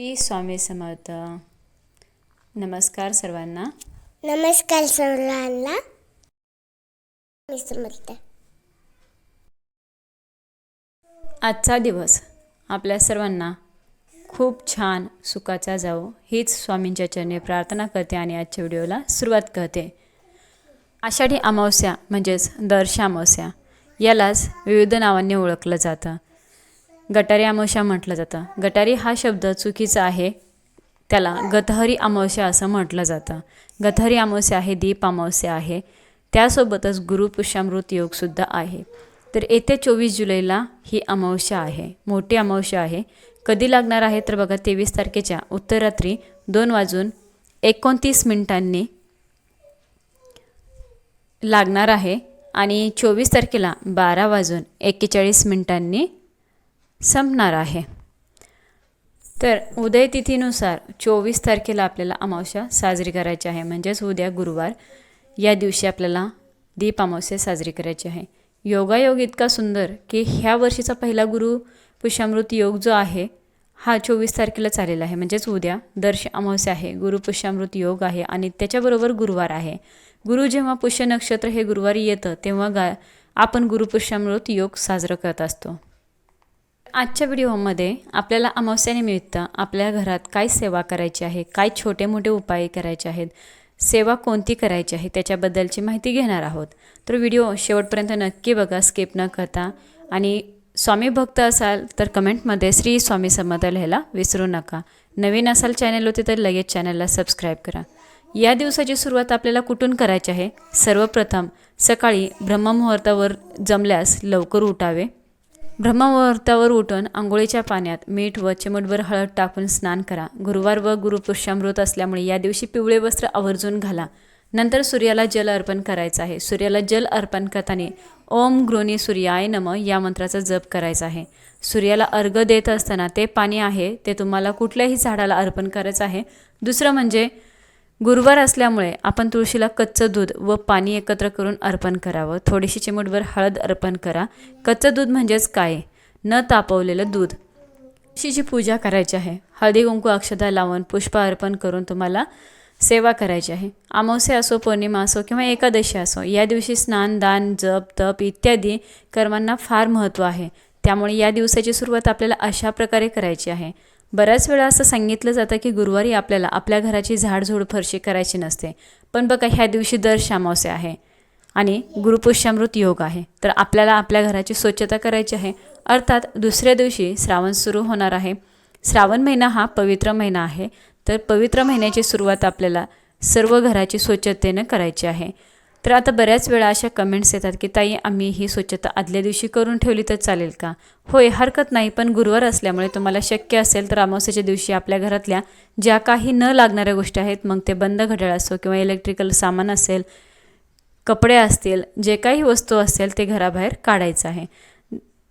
श्री स्वामी समर्थ. नमस्कार सर्वांना. नमस्कार सर्वांना. मी समजते आजचा दिवस आपल्या सर्वांना खूप छान सुखाचा जावो हीच स्वामींच्या चरणी प्रार्थना करते आणि आजच्या व्हिडिओला सुरुवात करते. आषाढी अमावस्या म्हणजेच दर्श अमावस्या यालाच विविध नावांनी ओळखलं जातं. गटारी अमावस्या म्हटलं जातं. गटारी हा शब्द चुकीचा आहे त्याला गतहरी अमावस्या असं म्हटलं जातं. गतहरी अमावस्या आहे दीप अमावस्या आहे त्यासोबतच गुरुपुष्यामृत योगसुद्धा आहे. तर येत्या चोवीस जुलैला ही अमावस्या आहे मोठी अमावस्या आहे. कधी लागणार आहे तर बघा तेवीस तारखेच्या उत्तरात्री दोन वाजून एकोणतीस मिनिटांनी लागणार आहे आणि चोवीस तारखेला बारा वाजून एक्केचाळीस मिनिटांनी संपणार आहे. तर उदय तिथीनुसार चोवीस तारखेला आपल्याला अमावस्या साजरी करायची आहे. म्हणजेच उद्या गुरुवार. या दिवशी आपल्याला दीप अमावस्या साजरी करायची आहे. योगायोग इतका सुंदर की ह्या वर्षीचा पहिला गुरु पुष्यामृत योग जो आहे हा चोवीस तारखेला चालेला आहे. म्हणजेच उद्या दर्श अमावस्या आहे. गुरु पुष्यामृत योग आहे आणि त्याच्याबरोबर गुरुवार आहे. गुरु जेव्हा पुष्य नक्षत्र हे गुरुवारी येतं तेव्हा गा आपण गुरुपुष्यामृत योग साजरा करत असतो. आजच्या व्हिडिओमध्ये आपल्याला अमावस्यानिमित्त आपल्या घरात काय सेवा करायची आहे काय छोटे मोठे उपाय करायचे आहेत सेवा कोणती करायची आहे त्याच्याबद्दलची माहिती घेणार आहोत. तर व्हिडिओ शेवटपर्यंत नक्की बघा स्किप न करता. आणि स्वामी भक्त असाल तर कमेंटमध्ये श्री स्वामी समर्थ लिहायला विसरू नका. नवीन असाल चॅनल होते तर लगेच चॅनलला सबस्क्राईब करा. या दिवसाची सुरुवात आपल्याला कुठून करायची आहे? सर्वप्रथम सकाळी ब्रह्ममुहूर्तावर जमल्यास लवकर उठावे. ब्रह्ममुहूर्तावर उठून आंघोळीच्या पाण्यात मीठ व चिमटभर हळद टाकून स्नान करा. गुरुवार व गुरुपुरुषामृत असल्यामुळे या दिवशी पिवळे वस्त्र आवर्जून घाला. नंतर सूर्याला जल अर्पण करायचं आहे. सूर्याला जल अर्पण करताना ओम गृणी सूर्याय नम या मंत्राचा जप करायचा आहे. सूर्याला अर्घ देत असताना ते पाणी आहे ते तुम्हाला कुठल्याही झाडाला अर्पण करायचं आहे. दुसरं म्हणजे गुरुवार असल्यामुळे आपण तुळशीला कच्चं दूध व पाणी एकत्र करून अर्पण करावं. थोडीशी चिमूटभर हळद अर्पण करा. कच्चं दूध म्हणजेच काय? न तापवलेलं दूध. तुळशीची पूजा करायची आहे. हळदी कुंकू अक्षता लावून पुष्प अर्पण करून तुम्हाला सेवा करायची आहे. अमावस्या असो पौर्णिमा असो किंवा एकादशी असो या दिवशी स्नान दान जप तप इत्यादी कर्मांना फार महत्त्व आहे. त्यामुळे या दिवसाची सुरुवात आपल्याला अशा प्रकारे करायची आहे. बऱ्याच वेळा असं सांगितलं जातं की गुरुवारी आपल्याला आपल्या घराची झाडझूड फरशी करायची नसते. पण बघा ह्या दिवशी दर श्यामावसे आहे आणि गुरुपुष्यामृत योग आहे. तर आपल्याला आपल्या घराची स्वच्छता करायची आहे. अर्थात दुसऱ्या दिवशी श्रावण सुरू होणार आहे. श्रावण महिना हा पवित्र महिना आहे. तर पवित्र महिन्याची सुरुवात आपल्याला सर्व घराची स्वच्छतेनं करायची आहे. तर आता बऱ्याच वेळा अशा कमेंट्स येतात की ताई आम्ही ही स्वच्छता आदल्या दिवशी करून ठेवली तर चालेल का? होय हरकत नाही पण गुरुवार असल्यामुळे तुम्हाला शक्य असेल तर अमावस्याच्या दिवशी आपल्या घरातल्या ज्या काही न लागणाऱ्या गोष्टी आहेत मग ते बंद घड्याळ असो किंवा इलेक्ट्रिकल सामान असेल कपडे असतील जे काही वस्तू असेल ते घराबाहेर काढायचं आहे.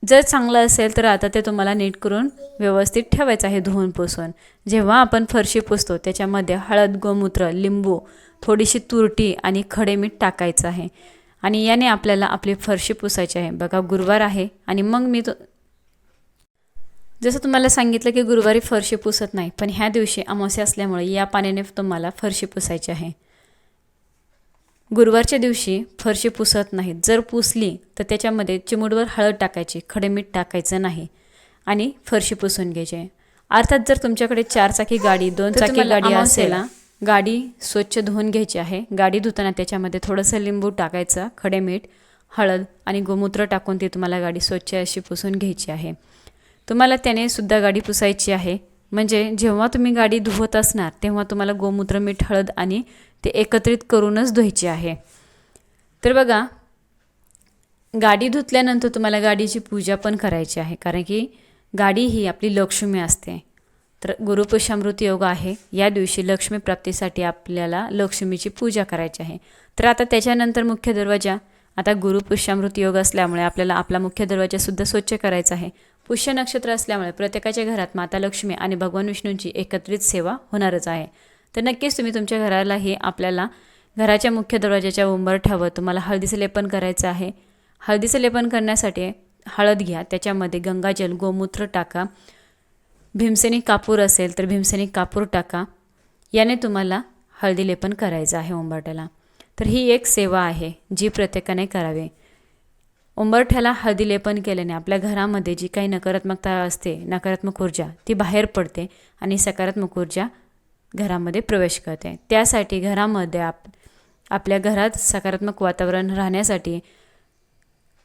जर चांगलं असेल तर आता ते तुम्हाला नीट करून व्यवस्थित ठेवायचं आहे धुवून पुसून. जेव्हा आपण फरशी पुसतो त्याच्यामध्ये हळद गोमूत्र लिंबू थोडीशी तुरटी आणि खडे मीठ टाकायचं आहे. आणि याने आपल्याला आपली फरशी पुसायची आहे. बघा गुरुवार आहे आणि मग मी तो जसं तुम्हाला सांगितलं की गुरुवारी फरशी पुसत नाही पण ह्या दिवशी अमावस्या असल्यामुळे या पाण्याने तुम्हाला फरशी पुसायची आहे. गुरुवारच्या दिवशी फरशी पुसत नाहीत. जर पुसली तर त्याच्यामध्ये चिमूटवर हळद टाकायची खडे मीठ टाकायचं नाही आणि फरशी पुसून घ्यायची. अर्थात जर तुमच्याकडे चारचाकी गाडी दोन चाकी गाडी असेल ना, गाडी स्वच्छ धुवून घ्यायची आहे. गाडी धुताना त्याच्यामध्ये थोडंसं लिंबू टाकायचं खडे मीठ हळद आणि गोमूत्र टाकून ती तुम्हाला गाडी स्वच्छ अशी पुसून घ्यायची आहे. तुम्हाला त्याने सुद्धा गाडी पुसायची आहे. म्हणजे जेव्हा तुम्ही गाडी धुवत असणार तेव्हा तुम्हाला गोमूत्र मीठ हळद आणि ते एकत्रित करूनच धुवायची आहे. तर बघा गाडी धुतल्यानंतर तुम्हाला गाडीची पूजा पण करायची आहे कारण की गाडी ही आपली लक्ष्मी असते. तर गुरुपुष्यामृत योग आहे या दिवशी लक्ष्मी प्राप्तीसाठी आपल्याला लक्ष्मीची पूजा करायची आहे. तर आता त्याच्यानंतर मुख्य दरवाजा आता गुरुपुष्यामृत योग असल्यामुळे आपल्याला आपला मुख्य दरवाजासुद्धा स्वच्छ करायचा आहे. पुष्य नक्षत्र असल्यामुळे प्रत्येकाच्या घरात माता लक्ष्मी आणि भगवान विष्णूंची एकत्रित सेवा होणारच आहे. तर नक्कीच तुम्ही तुमच्या घरालाही आपल्याला घराच्या मुख्य दरवाजाच्या उंबर ठेवत तुम्हाला हळदीचं लेपन करायचं आहे. हळदीचं लेपन करण्यासाठी हळद घ्या. त्याच्यामध्ये गंगाजल गोमूत्र टाका. भीमसेनी कापूर असेल तर भीमसेनी कापूर टाका. याने तुम्हाला हळदी लेपन करायचं आहे उंबरठ्याला. तर ही एक सेवा आहे जी प्रत्येकाने करावी. उंबरठ्याला हळदी लेपन केल्याने आपल्या घरामध्ये जी काही नकारात्मकता असते नकारात्मक ऊर्जा ती बाहेर पडते आणि सकारात्मक ऊर्जा घरामध्ये प्रवेश करते. त्यासाठी घरामध्ये आप आपल्या घरात सकारात्मक वातावरण राहण्यासाठी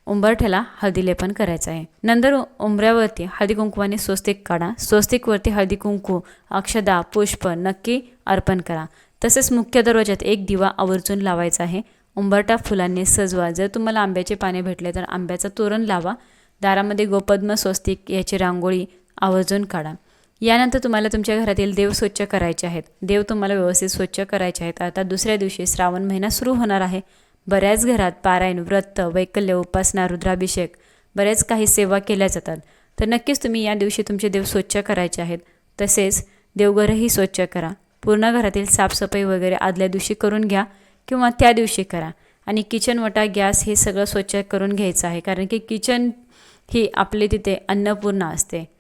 उंबरठ्याला हळदी लेपन करायचं आहे. नंतर उंबऱ्यावरती हळदी कुंकवाने स्वस्तिक काढा. स्वस्तिकवरती हळदी कुंकू अक्षदा पुष्प नक्की अर्पण करा. तसेच मुख्य दरवाजात एक दिवा आवर्जून लावायचा आहे. उंबरटा फुलांनी सजवा. जर तुम्हाला आंब्याचे पाने भेटले तर आंब्याचं तोरण लावा. दारामध्ये गोपद्म स्वस्तिक याची रांगोळी आवर्जून काढा. यानंतर तुम्हाला तुमच्या घरातील देव स्वच्छ करायचे आहेत. देव तुम्हाला व्यवस्थित स्वच्छ करायचे आहेत. आता दुसऱ्या दिवशी श्रावण महिना सुरू होणार आहे. बऱ्याच घरात पारायण व्रत वैकल्य उपासना रुद्राभिषेक बऱ्याच काही सेवा केल्या जातात. तर नक्कीच तुम्ही या दिवशी तुमचे देव स्वच्छ करायचे आहेत. तसेच देवघरही स्वच्छ करा. पूर्ण घरातील साफसफाई वगैरे आदल्या दिवशी करून घ्या किंवा त्या दिवशी करा. आणि किचन वटा गॅस हे सगळं स्वच्छ करून घ्यायचं आहे. कारण की किचन ही आपले तिथे अन्नपूर्णा असते.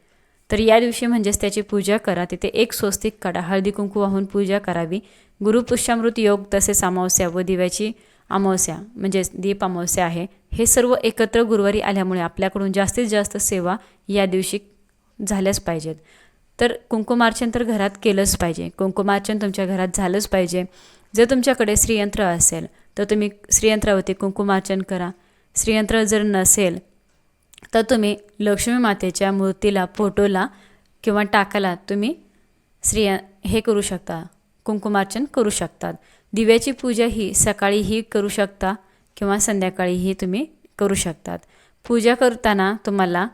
तर या दिवशी म्हणजेच त्याची पूजा करा. तिथे एक स्वस्तिक काढा. हळदी कुंकू वाहून पूजा करावी. गुरुपुष्यामृत योग तसेच अमावस्या व दिव्याची अमावस्या म्हणजेच दीप अमावस्या आहे. हे सर्व एकत्र गुरुवारी आल्यामुळे आपल्याकडून जास्तीत जास्त सेवा या दिवशी झाल्याच पाहिजेत. तर कुंकुमार्चन तर घरात केलंच पाहिजे. कुंकुमार्चन तुमच्या घरात झालंच पाहिजे. जर तुमच्याकडे श्रीयंत्र असेल तर तुम्ही श्रीयंत्रावरती कुंकुमार्चन करा. श्रीयंत्र जर नसेल तर तुम्ही लक्ष्मी मातेच्या मूर्तीला फोटोला किंवा टाकाला तुम्ही स्त्रिया हे करू शकता कुंकुमार्चन करू शकतात दिव्याची पूजा ही सकाळीही करू शकता किंवा संध्याकाळीही तुम्ही करू शकतात. पूजा करताना तुम्हाला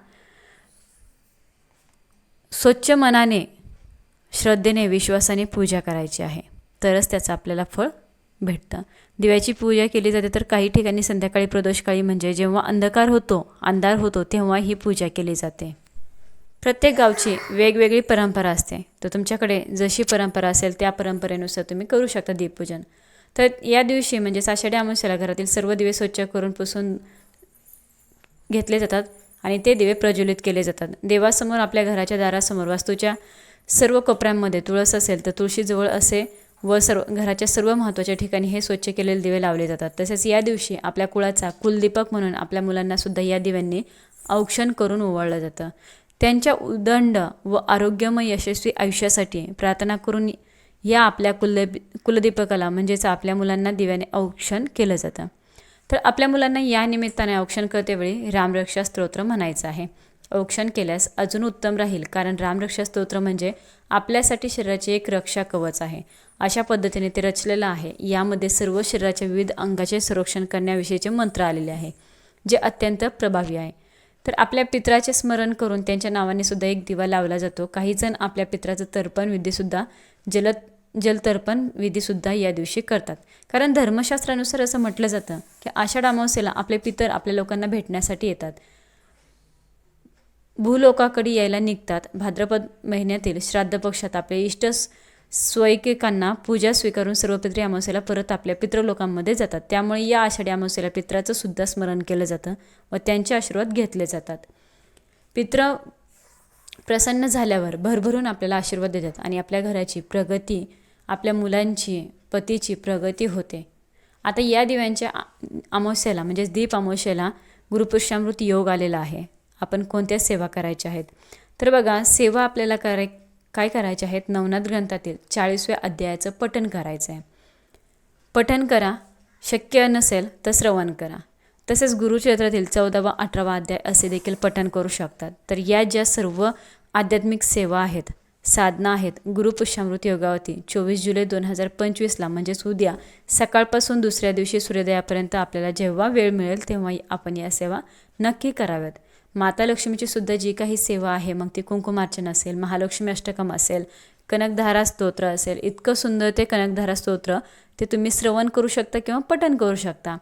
स्वच्छ मनाने श्रद्धेने विश्वासाने पूजा करायची आहे. तरच त्याचं आपल्याला फळ भेटतं. दिव्याची पूजा केली जाते तर काही ठिकाणी संध्याकाळी प्रदोषकाळी म्हणजे जेव्हा अंधकार होतो अंधार होतो तेव्हा ही पूजा केली जाते. प्रत्येक गावची वेगवेगळी परंपरा असते. तर तुमच्याकडे जशी परंपरा असेल त्या परंपरेनुसार तुम्ही करू शकता दीपपूजन. तर या दिवशी म्हणजे आषाढी अमावस्याला घरातील सर्व दिवे स्वच्छ करून पुसून घेतले जातात आणि ते दिवे प्रज्वलित केले जातात. देवासमोर आपल्या घराच्या दारासमोर वास्तूच्या सर्व कोपऱ्यांमध्ये तुळस असेल तर तुळशीजवळ असे व सर्व घराच्या सर्व महत्त्वाच्या ठिकाणी हे स्वच्छ केलेले दिवे लावले जातात. तसेच या दिवशी आपल्या कुळाचा कुलदीपक म्हणून आपल्या मुलांनासुद्धा या दिव्यांनी औक्षण करून ओवाळलं जातं. त्यांच्या उदंड व आरोग्यमय यशस्वी आयुष्यासाठी प्रार्थना करून या आपल्या कुल कुलदीपकाला म्हणजेच आपल्या मुलांना दिव्याने औक्षण केलं जातं. तर आपल्या मुलांना या निमित्ताने औक्षण करतेवेळी रामरक्षा स्तोत्र म्हणायचं आहे. औक्षण केल्यास अजून उत्तम राहील कारण रामरक्षा स्तोत्र म्हणजे आपल्यासाठी शरीराचे एक रक्षा कवच आहे. अशा पद्धतीने ते रचलेलं आहे. यामध्ये सर्व शरीराच्या विविध अंगाचे संरक्षण करण्याविषयीचे मंत्र आलेले आहे जे अत्यंत प्रभावी आहे. तर आपल्या पित्राचे स्मरण करून त्यांच्या नावाने सुद्धा एक दिवा लावला जातो. काही जण आपल्या पित्राचं तर्पण विधीसुद्धा जल जलतर्पण विधीसुद्धा या दिवशी करतात. कारण धर्मशास्त्रानुसार असं म्हटलं जातं की आषाढ अमावस्येला आपले पितर आपल्या लोकांना भेटण्यासाठी येतात. भूलोकाकडे यायला निघतात. भाद्रपद महिन्यातील श्राद्ध पक्षात आपले इष्ट स्वैकिकांना पूजा स्वीकारून सर्व पितृ अमावस्येला परत आपल्या पितृलोकांमध्ये जातात. त्यामुळे या आषाढी अमावस्येला पित्राचं सुद्धा स्मरण केलं जातं व त्यांचे आशीर्वाद घेतले जातात. पित्र प्रसन्न झाल्यावर भरभरून आपल्याला आशीर्वाद देतात आणि आपल्या घराची प्रगती आपल्या मुलांची पतीची प्रगती होते. आता या दिव्यांच्या अमावस्येला म्हणजेच दीप अमावस्येला गुरुपुरुषामृत योग आलेला आहे. आपण कोणत्या सेवा करायच्या आहेत? तर बघा सेवा आपल्याला कराय काय करायच्या आहेत? नवनाथ ग्रंथातील चाळीसव्या अध्यायाचं पठण करायचं आहे पठण करा. शक्य नसेल तर श्रवण करा. तसेच गुरुचरित्रातील चौदावा अठरावा अध्याय असे देखील पठण करू शकतात. तर या ज्या सर्व आध्यात्मिक सेवा आहेत साधना आहेत गुरुपुष्यामृत योगावती चोवीस जुलै दोन हजार पंचवीसला म्हणजेच उद्या सकाळपासून दुसऱ्या दिवशी सूर्योदयापर्यंत आपल्याला जेव्हा वेळ मिळेल तेव्हा आपण या सेवा नक्की कराव्यात. माता लक्ष्मीची सुद्धा जी काही सेवा आहे मग ती कुंकुमार्चन असेल महालक्ष्मी अष्टकम असेल कनकधारा स्तोत्र असेल इतकं सुंदर ते कनकधारा स्तोत्र ते तुम्ही श्रवण करू शकता किंवा पठण करू शकता.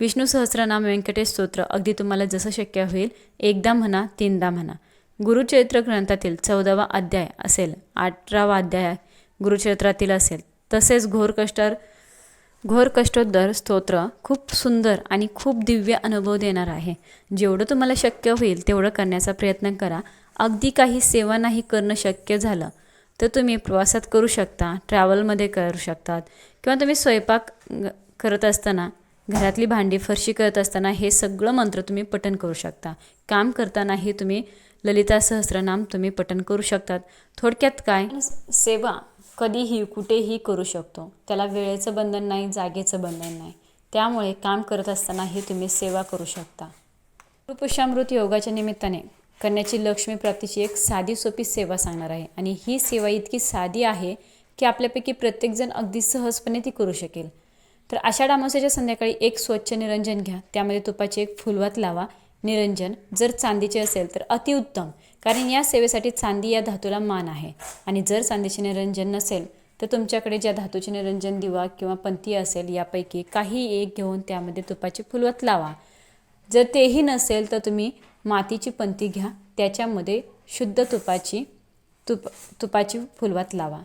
विष्णू सहस्रनाम व्यंकटेश स्तोत्र अगदी तुम्हाला जसं शक्य होईल एकदा म्हणा तीनदा म्हणा. गुरुचरित्र ग्रंथातील चौदावा अध्याय असेल अठरावा अध्याय गुरुचरित्रातील असेल तसेच घोर कष्टर घोर कष्टोद्धर स्तोत्र खूप सुंदर आणि खूप दिव्य अनुभव देणार आहे. जेवढं तुम्हाला शक्य होईल तेवढं करण्याचा प्रयत्न करा. अगदी काही सेवा नाही करणं शक्य झालं तर तुम्ही प्रवासात करू शकता ट्रॅव्हलमध्ये करू शकतात किंवा तुम्ही स्वयंपाक करत असताना घरातली भांडी फरशी करत असताना हे सगळं मंत्र तुम्ही पठण करू शकता. काम करतानाही तुम्ही ललिता सहस्रनाम तुम्ही पठण करू शकतात. थोडक्यात काय? सेवा कधीही कुठेही करू शकतो. त्याला वेळेचं बंधन नाही जागेचं बंधन नाही. त्यामुळे काम करत असतानाही तुम्ही सेवा करू शकता. पुरुषामृत योगाच्या निमित्ताने करण्याची लक्ष्मी प्राप्तीची एक साधी सोपी सेवा सांगणार आहे. आणि ही सेवा इतकी साधी आहे की आपल्यापैकी प्रत्येकजण अगदी सहजपणे ती करू शकेल. तर आषाढ अमावस्याच्या संध्याकाळी एक स्वच्छ निरंजन घ्या. त्यामध्ये तुपाची एक फुलवात लावा. निरंजन जर चांदीचे असेल तर अतिउत्तम. कारण या सेवेसाठी चांदी या धातूला मान आहे. आणि जर चांदीचे निरंजन नसेल तर तुमच्याकडे ज्या धातूचे निरंजन दिवा किंवा पंथी असेल यापैकी काही एक घेऊन त्यामध्ये तुपाची फुलवत लावा. जर तेही नसेल तर तुम्ही मातीची पंती घ्या. त्याच्यामध्ये शुद्ध तुपाची तुप तुपाची फुलवात लावा.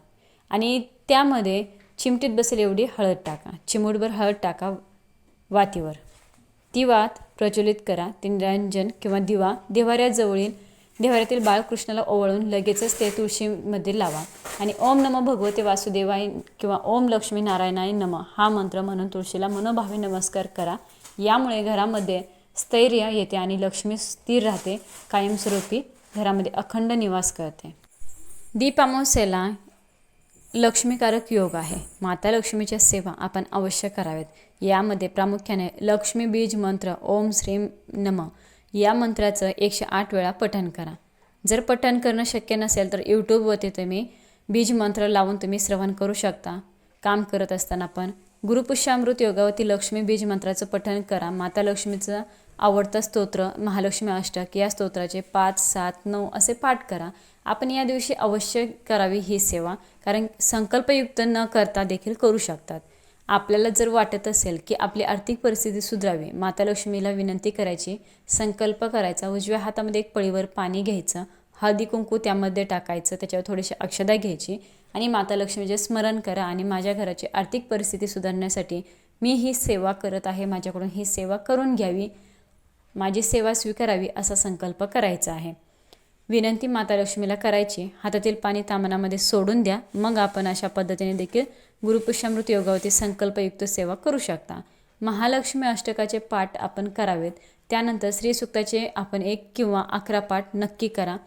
आणि त्यामध्ये चिमटीत बसेल एवढी हळद टाका. चिमूटभर हळद टाका वातीवर. ती वात प्रज्वलित करा. ते निरंजन किंवा दिवा देवाऱ्याजवळील देवाऱ्यातील बाळकृष्णाला ओवळून लगेचच ते तुळशीमध्ये लावा. आणि ओम नमो भगवते वासुदेवाय किंवा ओम लक्ष्मी नारायणाय नम हा मंत्र म्हणून तुळशीला मनोभावे नमस्कार करा. यामुळे घरामध्ये स्थैर्य येते आणि लक्ष्मी स्थिर राहते कायमस्वरूपी घरामध्ये अखंड निवास करते. दीप अमावस्येला लक्ष्मीकारक योग आहे. माता लक्ष्मीच्या सेवा आपण अवश्य कराव्यात. यामध्ये प्रामुख्याने लक्ष्मी बीज मंत्र ओम श्रीम नम या मंत्राचं एकशे आठ वेळा पठण करा. जर पठण करणं शक्य नसेल तर यूट्यूबवरती तुम्ही बीज मंत्र लावून तुम्ही श्रवण करू शकता. काम करत असताना पण. गुरुपुष्यामृत योगावती लक्ष्मी बीज मंत्राचं पठण करा. माता लक्ष्मीचं आवडतं स्तोत्र महालक्ष्मी अष्टक या स्तोत्राचे पाच सात नऊ असे पाठ करा. आपण या दिवशी अवश्य करावी ही सेवा कारण संकल्पयुक्त न करता देखील करू शकतात. आपल्याला जर वाटत असेल की आपली आर्थिक परिस्थिती सुधारावी माता लक्ष्मीला विनंती करायची संकल्प करायचा उजव्या हातामध्ये एक पळीवर पाणी घ्यायचं हळदी कुंकू त्यामध्ये टाकायचं त्याच्यावर थोडीशी अक्षदा घ्यायची आणि माता लक्ष्मीचे स्मरण करा आणि माझ्या घराची आर्थिक परिस्थिती सुधारण्यासाठी मी ही सेवा करत आहे माझ्याकडून ही सेवा करून घ्यावी माझी सेवा स्वीकारावी असा संकल्प करायचा आहे. विनंती माता लक्ष्मीला करायची. हातातील पाणी तामनामध्ये सोडून द्या. मग आपण अशा पद्धतीने देखील गुरुपुष्यामृत योगावरती संकल्पयुक्त सेवा करू शकता. महालक्ष्मी अष्टकाचे पाठ आपण करावेत. त्यानंतर श्रीसुक्ताचे आपण एक किंवा अकरा पाठ नक्की करा.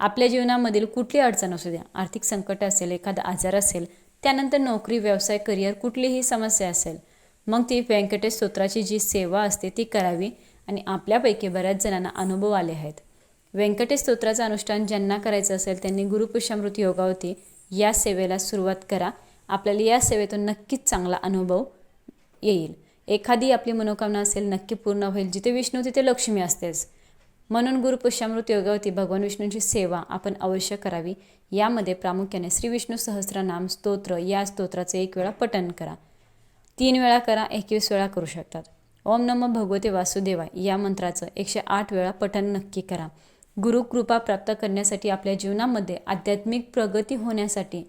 आपल्या जीवनामधील कुठली अडचण असू द्या. आर्थिक संकट असेल एखादा आजार असेल त्यानंतर नोकरी व्यवसाय करिअर कुठलीही समस्या असेल मग ती व्यंकटेश स्तोत्राची जी सेवा असते ती करावी आणि आपल्यापैकी बऱ्याच जणांना अनुभव आले आहेत. व्यंकटेश स्तोत्राचं अनुष्ठान ज्यांना करायचं असेल त्यांनी गुरुपुष्यामृत योगावती या सेवेला सुरुवात करा. आपल्याला या सेवेतून नक्कीच चांगला अनुभव येईल. एखादी आपली मनोकामना असेल नक्की पूर्ण होईल. जिथे विष्णू तिथे लक्ष्मी असतेच. म्हणून गुरुपुष्यामृत योगावती भगवान विष्णूंची सेवा आपण अवश्य करावी. यामध्ये प्रामुख्याने श्री विष्णू सहस्रनाम स्तोत्र या स्तोत्राचे एक वेळा पठण करा. तीन वेळा करा एकवीस वेळा करू शकतात. ओम नम भगवते वासुदेवाय. या मंत्राचं एकशे आठ वेळा पठण नक्की करा. गुरुकृपा प्राप्त करण्यासाठी आपल्या जीवनामध्ये आध्यात्मिक प्रगती होण्यासाठी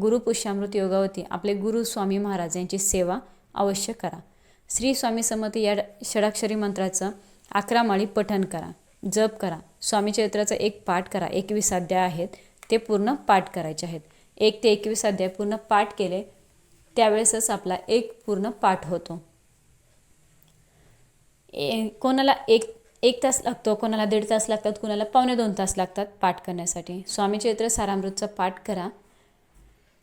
गुरुपुष्यामृत योगावती आपले गुरु स्वामी महाराज यांची सेवा अवश्य करा. श्री स्वामी समर्थ या षडाक्षरी मंत्राचं अकरा माळी पठण करा जप करा स्वामी चरित्राचा एक पाठ करा एकवीस अध्याय आहेत ते पूर्ण पाठ करायचे आहेत. एक ते एकवीस अध्याय पूर्ण पाठ केले त्यावेळेसच आपला एक पूर्ण पाठ होतो. ए कोणाला एक एक तास लागतो कोणाला दीड तास लागतात कोणाला पावणे दोन तास लागतात पाठ करण्यासाठी. स्वामी चैत्र पाठ करा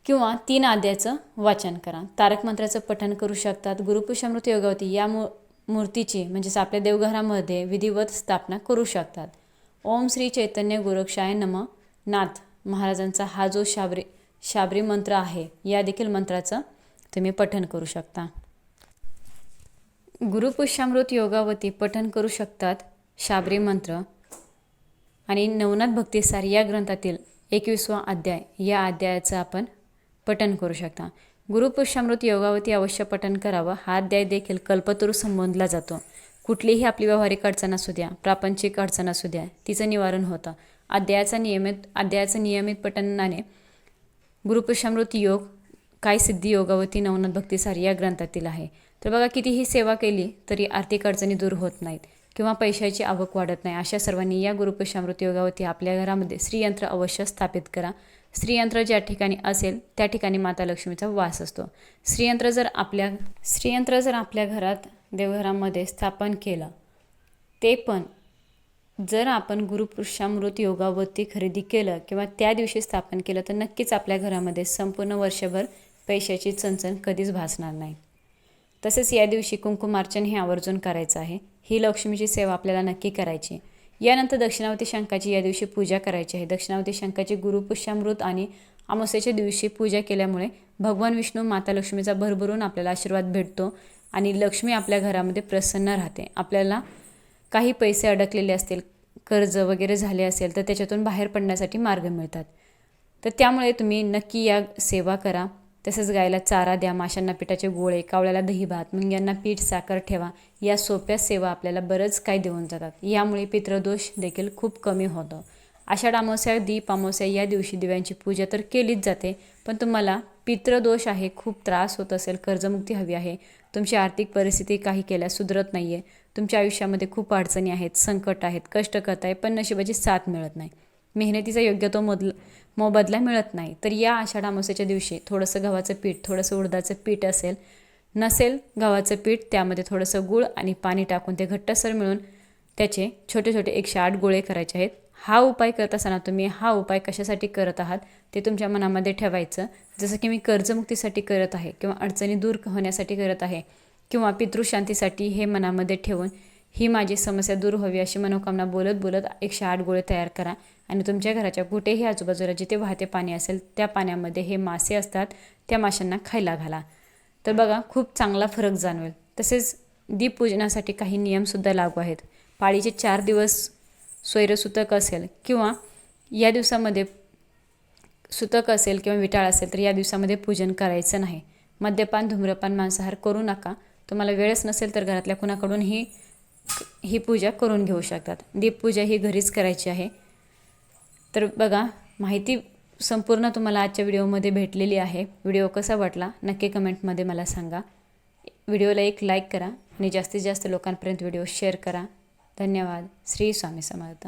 किंवा तीन आद्याचं वाचन करा. तारक मंत्राचं पठण करू शकतात गुरुपुषामृत योगावती या मू मूर्तीची म्हणजेच आपल्या देवघरामध्ये विधिवत स्थापना करू शकतात. ओम श्री चैतन्य गोरक्षाय नम. नाथ महाराजांचा हा जो शाबरी शाबरी मंत्र आहे या देखील मंत्राचं तुम्ही पठण करू शकता. गुरुपुष्यामृत योगावती पठन करू शकतात शाबरी मंत्र आणि नवनाथ भक्तिसार या ग्रंथातील एकविसवा अध्याय या अध्यायाचं आपण पठन करू शकता. गुरुपुष्यामृत योगावती अवश्य पठन करावं. हा अध्याय देखील कल्पतरू संबोधला जातो. कुठलीही आपली व्यावहारिक अडचण असू द्या प्रापंचिक अडचण असू द्या तिचं निवारण होतं. अध्यायाचा नियमित अध्यायाचं नियमित पठनाने गुरुपुष्यामृत योग काय सिद्धी योगावती नवनाथ भक्तिसार या ग्रंथातील आहे. तर बघा कितीही सेवा केली तरी आर्थिक अडचणी दूर होत नाहीत किंवा पैशाची आवक वाढत नाही. अशा सर्वांनी या गुरुपुष्यामृत योगावरती आपल्या घरामध्ये स्त्रीयंत्र अवश्य स्थापित करा. स्त्रीयंत्र ज्या ठिकाणी असेल त्या ठिकाणी माता लक्ष्मीचा वास असतो. स्त्रीयंत्र जर आपल्या स्त्रीयंत्र जर आपल्या घरात देवघरामध्ये स्थापन केलं ते पण जर आपण गुरुपुरुषामृत योगावरती खरेदी केलं किंवा त्या दिवशी स्थापन केलं तर नक्कीच आपल्या घरामध्ये संपूर्ण वर्षभर पैशाची चणचण कधीच भासणार नाही. तसेच या दिवशी कुंकुमार्चन हे आवर्जून करायचं आहे. ही लक्ष्मीची सेवा आपल्याला नक्की करायची यानंतर दक्षिणावती शंकाची या दिवशी पूजा करायची आहे. दक्षिणावती शंकाची गुरुपुष्यामृत आणि अमावस्येच्या दिवशी पूजा केल्यामुळे भगवान विष्णू माता लक्ष्मीचा भरभरून आपल्याला आशीर्वाद भेटतो आणि लक्ष्मी आपल्या घरामध्ये प्रसन्न राहते. आपल्याला काही पैसे अडकलेले असतील कर्ज वगैरे झाले असेल तर त्याच्यातून बाहेर पडण्यासाठी मार्ग मिळतात. तर त्यामुळे तुम्ही नक्की या सेवा करा. तसेच गायला चारा द्या माशांना पिठाचे गोळे कावळ्याला दही भात मुंग्यांना पीठ साखर ठेवा. या सोप्या सेवा आपल्याला बरंच काही देऊन जातात. यामुळे पितृदोष देखील खूप कमी होतो. आषाढ अमावस्या दीप अमावस्या या दिवशी दिव्यांची पूजा तर केलीच जाते पण तुम्हाला पितृदोष आहे खूप त्रास होत असेल कर्जमुक्ती हवी आहे. तुमची आर्थिक परिस्थिती काही केल्यास सुधरत नाही आहे तुमच्या आयुष्यामध्ये खूप अडचणी आहेत संकट आहेत कष्ट करताय पण नशिबाची साथ मिळत नाही. मेहनतीचा योग्य तो मोदल मोबदला मिळत नाही. तर या आषाढ अमावस्येच्या दिवशी थोडंसं गव्हाचं पीठ थोडंसं उडदाचं पीठ असेल नसेल गव्हाचं पीठ त्यामध्ये थोडंसं गूळ आणि पाणी टाकून ते घट्टसर मिळून त्याचे छोटे छोटे एकशे आठ गोळे करायचे आहेत. हा उपाय करत असताना तुम्ही हा उपाय कशासाठी करत आहात ते तुमच्या मनामध्ये ठेवायचं. जसं की मी कर्जमुक्तीसाठी करत आहे किंवा अडचणी दूर होण्यासाठी करत आहे किंवा पितृशांतीसाठी हे मनामध्ये ठेवून ही माझी समस्या दूर व्हावी अशी मनोकामना बोलत बोलत एकशे आठ गोळे तयार करा. आणि तुमच्या घराच्या कुठेही आजूबाजूला जिथे वाहते पाणी असेल त्या पाण्यामध्ये हे मासे असतात त्या माशांना खायला घाला. तर बघा खूप चांगला फरक जाणवेल. तसेच दीपपूजनासाठी काही नियमसुद्धा लागू आहेत. पाळीचे चार दिवस स्वैरसूतक असेल किंवा या दिवसामध्ये सुतक असेल किंवा विटाळ असेल तर या दिवसामध्ये पूजन करायचं नाही. मद्यपान धूम्रपान मांसाहार करू नका. तुम्हाला वेळच नसेल तर घरातल्या कुणाकडून ही ही पूजा करून घेऊ शकतात. दीपपूजा ही घरीच करायची आहे. तर बघा माहिती संपूर्ण तुम्हाला आजच्या व्हिडिओमध्ये भेटलेली आहे. व्हिडिओ कसा वाटला नक्की कमेंटमध्ये मला सांगा. व्हिडिओला एक लाईक करा आणि जास्तीत जास्त लोकांपर्यंत व्हिडिओ शेअर करा. धन्यवाद. श्री स्वामी समर्थ.